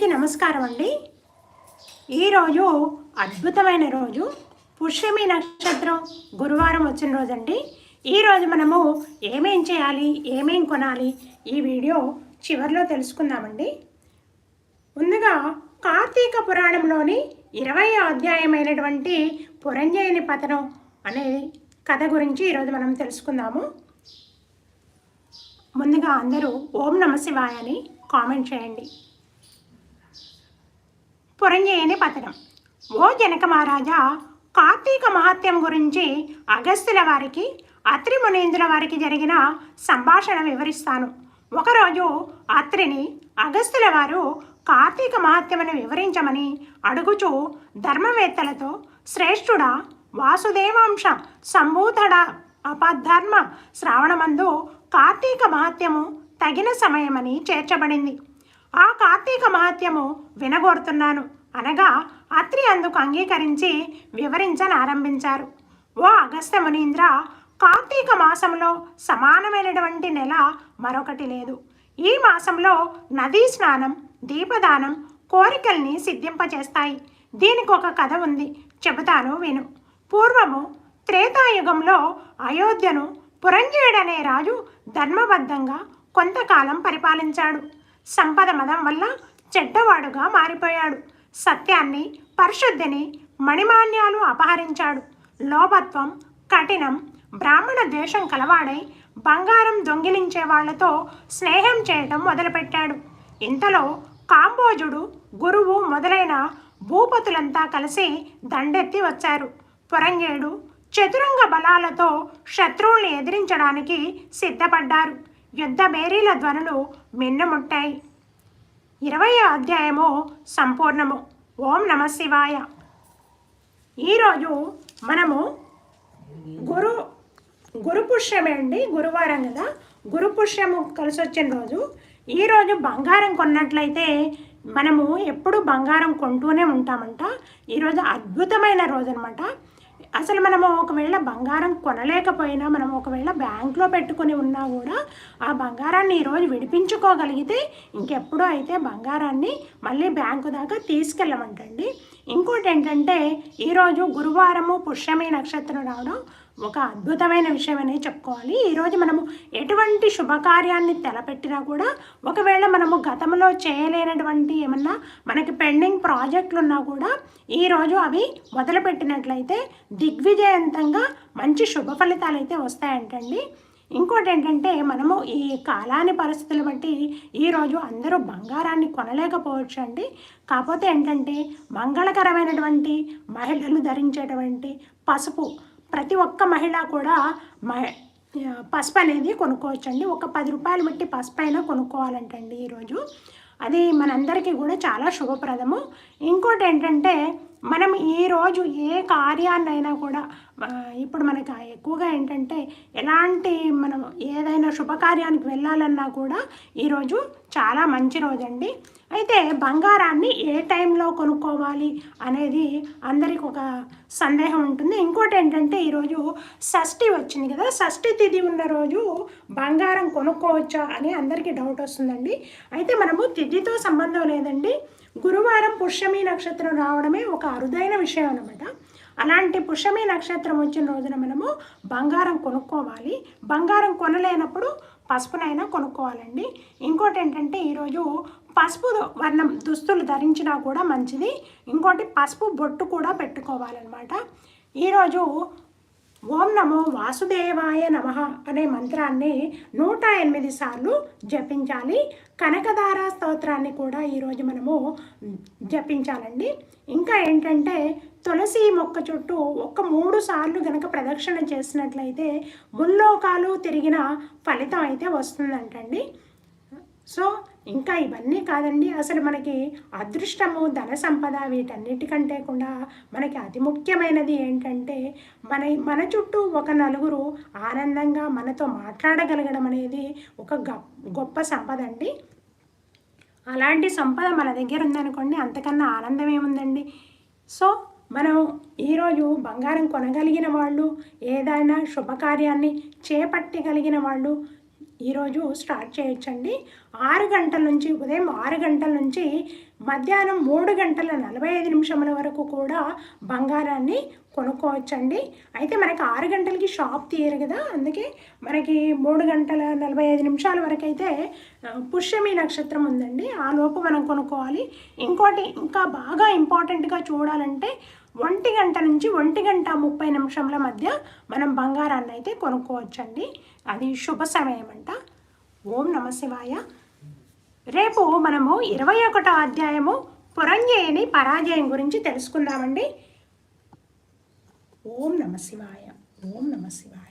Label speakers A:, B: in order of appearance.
A: అందరికీ నమస్కారం అండి. ఈరోజు అద్భుతమైన రోజు. పుష్యమి నక్షత్రం గురువారం వచ్చిన రోజు అండి ఈరోజు మనము ఏమేం చేయాలి ఏమేం కొనాలి ఈ వీడియో చివరిలో తెలుసుకుందామండి. ముందుగా కార్తీక పురాణంలోని ఇరవై అధ్యాయమైనటువంటి పురంజయని పతనం అనే కథ గురించి ఈరోజు మనం తెలుసుకుందాము. ముందుగా అందరూ ఓం నమ శివాయ అని కామెంట్ చేయండి. పురంజేయని పతనం. ఓ జనక మహారాజా కార్తీక మహత్యం గురించి అగస్త్యుల వారికి అత్రి మునీంద్రుల వారికి జరిగిన సంభాషణ వివరిస్తాను. ఒకరోజు అత్రిని అగస్త్యుల వారు కార్తీక మహాత్యమును వివరించమని అడుగుచూ ధర్మవేత్తలతో శ్రేష్ఠుడా వాసుదేవాంశ సంబూధడ అపధర్మ శ్రావణమందు కార్తీక మహాత్యము తగిన సమయమని చేర్చబడింది. ఆ కార్తీక మహత్యము వినగోరుతున్నాను అనగా అత్రి అందుకు అంగీకరించి వివరించనారంభించారు ఓ అగస్త్య మునీంద్ర కార్తీక మాసంలో సమానమైనటువంటి నెల మరొకటి లేదు. ఈ మాసంలో నదీ స్నానం దీపదానం కోరికల్ని సిద్ధింపచేస్తాయి దీనికి ఒక కథ ఉంది. చెబుతాను విను. పూర్వము త్రేతాయుగంలో అయోధ్యను పురంజయుడనే రాజు ధర్మబద్ధంగా కొంతకాలం పరిపాలించాడు. సంపద మదం వల్ల చెడ్డవాడుగా మారిపోయాడు. సత్యాన్ని పరిశుద్ధిని మణిమాన్యాలు అపహరించాడు. లోభత్వం కఠినం బ్రాహ్మణ ద్వేషం కలవాడై బంగారం దొంగిలించే వాళ్ళతో స్నేహం చేయడం మొదలుపెట్టాడు. ఇంతలో కాంబోజుడు గురువు మొదలైన భూపతులంతా కలిసి దండెత్తి వచ్చారు. పురంగేడు చతురంగ బలాలతో శత్రువుల్ని ఎదిరించడానికి సిద్ధపడ్డారు. యుద్ధ బేరీల ధ్వనులు మిన్నముట్టాయి ఇరవై అధ్యాయము సంపూర్ణము. ఓం నమ శివాయ. ఈరోజు మనము గురు గురు పుష్యమే అండి గురువారం కదా. గురు పుష్యము కలిసి వచ్చిన రోజు ఈరోజు బంగారం కొన్నట్లయితే మనము ఎప్పుడు బంగారం కొంటూనే ఉంటామంట. ఈరోజు అద్భుతమైన రోజు అనమాట అసలు మనము ఒకవేళ బంగారం కొనలేకపోయినా మనం ఒకవేళ బ్యాంక్లో పెట్టుకుని ఉన్నా కూడా ఆ బంగారాన్ని ఈరోజు విడిపించుకోగలిగితే ఇంకెప్పుడు అయితే బంగారాన్ని మళ్ళీ బ్యాంకు దాకా తీసుకెళ్ళమంటండి. ఇంకోటి ఏంటంటే ఈరోజు గురువారము పుష్యమి నక్షత్రం రావడం ఒక అద్భుతమైన విషయం అనే చెప్పుకోవాలి ఈరోజు మనము ఎటువంటి శుభకార్యాన్ని తలపెట్టినా కూడా ఒకవేళ మనము గతంలో చేయలేనటువంటి ఏమన్నా మనకి పెండింగ్ ప్రాజెక్టులు ఉన్నా కూడా ఈరోజు అవి మొదలుపెట్టినట్లయితే దిగ్విజయవంతంగా మంచి శుభ ఫలితాలు అయితే వస్తాయంటండి. ఇంకోటి ఏంటంటే మనము ఈ కాలాని పరిస్థితులు బట్టి ఈరోజు అందరూ బంగారాన్ని కొనలేకపోవచ్చు అండి కాకపోతే ఏంటంటే మంగళకరమైనటువంటి మహిళలు ధరించేటువంటి పసుపు ప్రతి ఒక్క మహిళ కూడా మహి పసుపు అనేది కొనుక్కోవచ్చండి. ఒక పది రూపాయలు బట్టి పసుపు అయినా కొనుక్కోవాలంటండి ఈరోజు. అది మనందరికీ కూడా చాలా శుభప్రదము. ఇంకోటి ఏంటంటే మనం ఈరోజు ఏ కార్యాన్నైనా కూడా ఇప్పుడు మనకి ఎక్కువగా ఏంటంటే ఎలాంటి మనం ఏదైనా శుభకార్యానికి వెళ్ళాలన్నా కూడా ఈరోజు చాలా మంచి రోజు అండి అయితే బంగారాన్ని ఏ టైంలో కొనుక్కోవాలి అనేది అందరికి ఒక సందేహం ఉంటుంది. ఇంకోటి ఏంటంటే ఈరోజు షష్ఠి వచ్చింది కదా షష్ఠి తిథి ఉన్న రోజు బంగారం కొనుక్కోవచ్చా అని అందరికీ డౌట్ వస్తుందండి. అయితే మనము తిథితో సంబంధం లేదండి. గురువారం పుష్యమి నక్షత్రం రావడమే ఒక అరుదైన విషయం అనమాట అలాంటి పుష్యమి నక్షత్రం వచ్చిన రోజున మనము బంగారం కొనుక్కోవాలి. బంగారం కొనలేనప్పుడు పసుపునైనా కొనుక్కోవాలండి. ఇంకోటి ఏంటంటే ఈరోజు పసుపు వర్ణం దుస్తులు ధరించినా కూడా మంచిది. ఇంకోటి పసుపు బొట్టు కూడా పెట్టుకోవాలన్నమాట. ఈరోజు ఓం నమో వాసుదేవాయ నమ అనే మంత్రాన్ని నూట ఎనిమిది సార్లు జపించాలి. కనకదార స్తోత్రాన్ని కూడా ఈరోజు మనము జపించాలండి. ఇంకా ఏంటంటే తులసి మొక్క చుట్టూ ఒక మూడు సార్లు గనక ప్రదక్షిణ చేసినట్లయితే ముల్లోకాలు తిరిగిన ఫలితం అయితే వస్తుందంటండి. సో ఇంకా ఇవన్నీ కాదండి. అసలు మనకి అదృష్టము ధన సంపద వీటన్నిటికంటే కూడా మనకి అతి ముఖ్యమైనది ఏంటంటే మన మన చుట్టూ ఒక నలుగురు ఆనందంగా మనతో మాట్లాడగలగడం అనేది ఒక గొప్ప సంపద అండి అలాంటి సంపద మన దగ్గర ఉందనుకోండి అంతకన్నా ఆనందం ఏముందండి? సో మనం ఈరోజు బంగారం కొనగలిగిన వాళ్ళు ఏదైనా శుభకార్యాన్ని చేపట్టగలిగిన వాళ్ళు ఈరోజు స్టార్ట్ చేయొచ్చండి. ఆరు గంటల నుంచి ఉదయం ఆరు గంటల నుంచి మధ్యాహ్నం మూడు గంటల నలభై ఐదు నిమిషముల వరకు కూడా బంగారాన్ని కొనుక్కోవచ్చండి. అయితే మనకి ఆరు గంటలకి షాప్ తీయరు కదా అందుకే మనకి మూడు గంటల నలభై ఐదు నిమిషాల వరకు అయితే పుష్యమి నక్షత్రం ఉందండి. ఆ లోపు మనం కొనుక్కోవాలి. ఇంకోటి ఇంకా బాగా ఇంపార్టెంట్గా చూడాలంటే ఒంటి గంట నుంచి ఒంటి గంట ముప్పై నిమిషంల మధ్య మనం బంగారాన్ని అయితే కొనుక్కోవచ్చండి. అది శుభ సమయం అంట ఓం నమ శివాయ. రేపు మనము ఇరవై ఒకటో అధ్యాయము పురంజేయని పరాజయం గురించి తెలుసుకుందామండి. ఓం నమ శివాయ. ఓం నమ శివాయ.